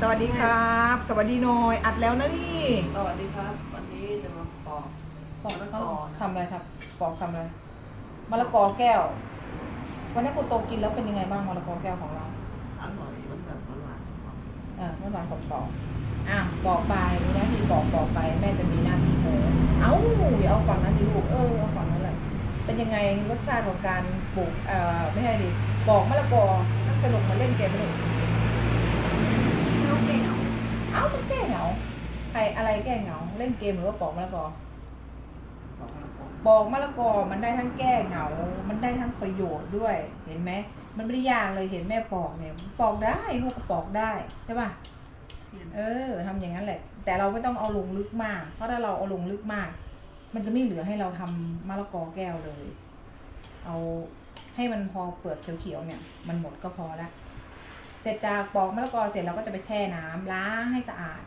สวัสดีครับ สวัสดีหน่อย อัดแล้วนะนี่สวัสดีครับ วันนี้จะมาปอก ปอกมะละกอนะ ทำอะไรครับ ปอกทำอะไรมะละกอแก้ว วันนี้คุณโตกินแล้วเป็นยังไงบ้างมะละกอแก้วของเราอร่อยมันแบบหวานเออเมื่อวานผมปอกอะปอกไปมีหน้าที่ปอกปอกไป แม่จะมีหน้าที่โมเอ้าเดี๋ยวเอาฝั่งนั้นดิลูกเออเอาฝั่งนั้นแหละเป็นยังไงรสชาติของการปลูกเอ่อไม่ใช่ดิปอกมะละกอน่าสนุกเหมาเล่นเกมไหมลูก ๆลูกเก่งเอา เอ้ามันแก้เหงา ใครอะไรแก้เหงา เล่นเกมหรือว่าปอกมะละกอปอกมะละกอบอกมะละกอมันได้ทั้งแก้เหงา มันได้ทั้งประโยชน์ด้วย เห็นไหม มันไม่ได้ยากเลยเห็นแม่ปอกเนี่ยปอกได้ลูกก็ปอกได้ใช่ป่ะเออทำอย่างนั้นแหละ แต่เราไม่ต้องเอาลงลึกมาก เพราะถ้าเราเอาลงลึกมาก มันจะไม่เหลือให้เราทำมะละกอแก้วเลย เอาให้มันพอเปลือกเขียวๆเนี่ย มันหมดก็พอละเสร็จจากปอกมะละกอเสร็จเราก็จะไปแช่น้ำล้างให้สะอาด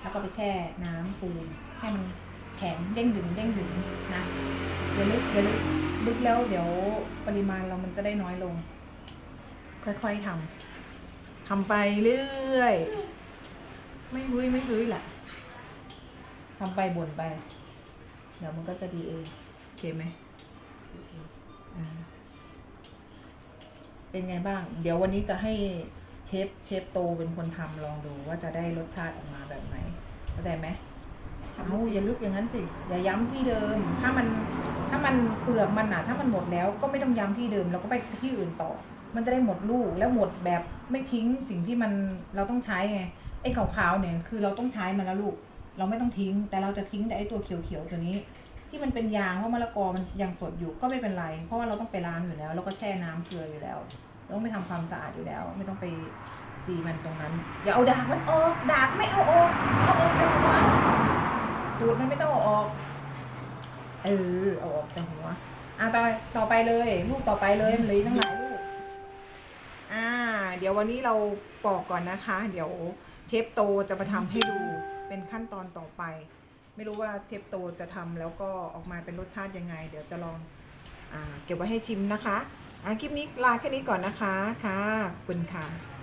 แล้วก็ไปแช่น้ำปูนให้มันแข็งเด้งดึงเด้งดึงนะอย่าลึกอย่าลึกลึกแล้วเดี๋ยวปริมาณเรามันจะได้น้อยลง ค่อยๆทำทำไปเรื่อยไม่รุ้ยไม่รุ้ยแหละทำไปบ่นไป เดี๋ยวมันก็จะดีเองโอเคไหมโอเคอ่าเป็นไงบ้าง เดี๋ยววันนี้จะให้ เชฟเชฟโตเป็นคนทำลองดูว่าจะได้รสชาติออกมาแบบไหนเข้าใจไหมเอาอย่าลึกอย่างนั้นสิอย่าย้ำที่เดิม ถ้ามันถ้ามันเปลือกมันอะ ถ้ามันหมดแล้วก็ไม่ต้องย้ำที่เดิมเราก็ไปที่อื่นต่อ มันจะได้หมดลูกแล้วหมดแบบไม่ทิ้งสิ่งที่มันเราต้องใช้ไงไอ้ขาวๆเนี่ยคือเราต้องใช้มันแล้วลูก เราไม่ต้องทิ้ง แต่เราจะทิ้งแต่ไอ้ตัวเขียวๆตัวนี้ ที่มันเป็นยางเพราะมะละกอมันยังสดอยู่ก็ไม่เป็นไร เพราะว่าเราต้องไปล้างอยู่แล้ว แล้วก็แช่น้ำเกลืออยู่แล้วเรา ต้องไปทำความสะอาดอยู่แล้ว ไม่ต้องไปซีมันตรงนั้น อย่าเอาดากมันออกดากไม่เอาออกเอาออกแต่หัวตูดมันไม่ต้องออก เออเอาออกแต่หัวอะต่อต่อไปเลยลูกต่อไปเลยมันเลยตั้งหลายลูกอ่า เดี๋ยววันนี้เราปอกก่อนนะคะ เดี๋ยวเชฟโตจะมาทำให้ดูเป็นขั้นตอนต่อไป ไม่รู้ว่าเชฟโตจะทำแล้วก็ออกมาเป็นรสชาติยังไง เดี๋ยวจะลองอเก็บไว้ให้ชิมนะคะ คลิปนี้ลาแค่นี้ก่อนนะคะ ค่ะคุณค่ะ